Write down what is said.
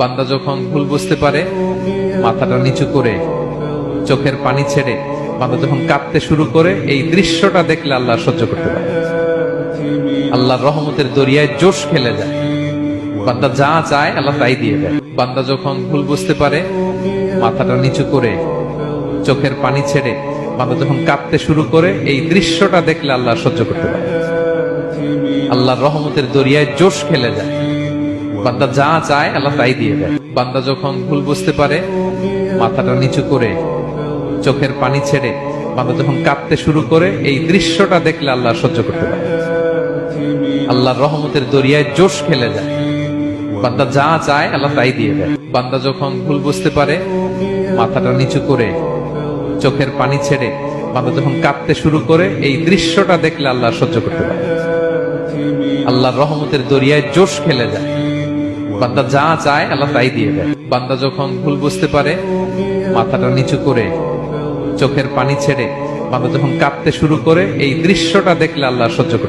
বান্দা যখন ভুল বুঝতে পারে, মাথাটা নিচু করে, চোখের পানি ছেড়ে বান্দা যখন কাঁদতে শুরু করে, এই দৃশ্যটা দেখলে আল্লাহ সহ্য করতে পারে। আল্লাহর রহমতের দরিয়ায় জোশ খেলে যায়। বান্দা যা চায় আল্লাহ তাই দিয়ে দেয়। বান্দা যখন ভুল বুঝতে পারে, মাথাটা নিচু করে, চোখের পানি ছেড়ে বান্দা যখন কাঁদতে শুরু করে, এই দৃশ্যটা দেখলে আল্লাহ সহ্য করতে পারে। আল্লাহর রহমতের দরিয়ায় জোশ খেলে যায়। বান্দা যা চায়, আল্লাহ তাই দিয়ে দেয়। বান্দা যখন ভুল বুঝতে পারে, মাথাটা নিচু করে, চোখের পানি ছেড়ে, বান্দা যখন কাঁদতে শুরু করে, এই দৃশ্যটা দেখলে আল্লাহ সহ্য করতে পারে। আল্লাহর রহমতের দরিয়ায় জোশ খেলে যায়। বান্দা যা চায়, আল্লাহ তাই দিয়ে দেয়। বান্দা যখন ভুল বুঝতে পারে, মাথাটা নিচু করে, চোখের পানি ছেড়ে, বান্দা যখন কাঁদতে শুরু করে, এই দৃশ্যটা দেখলে আল্লাহ সহ্য করতে পারে। আল্লাহর রহমতের দরিয়ায় জোশ খেলে যায়। বান্দা যা চায় আল্লাহ তাই দিয়ে দেয়। বান্দা যখন ভুল বুঝতে পারে, মাথাটা নিচু করে, চোখের পানি ছেড়ে বান্দা যখন কাঁদতে শুরু করে, এই দৃশ্যটা দেখলে আল্লাহ সহ্য করতে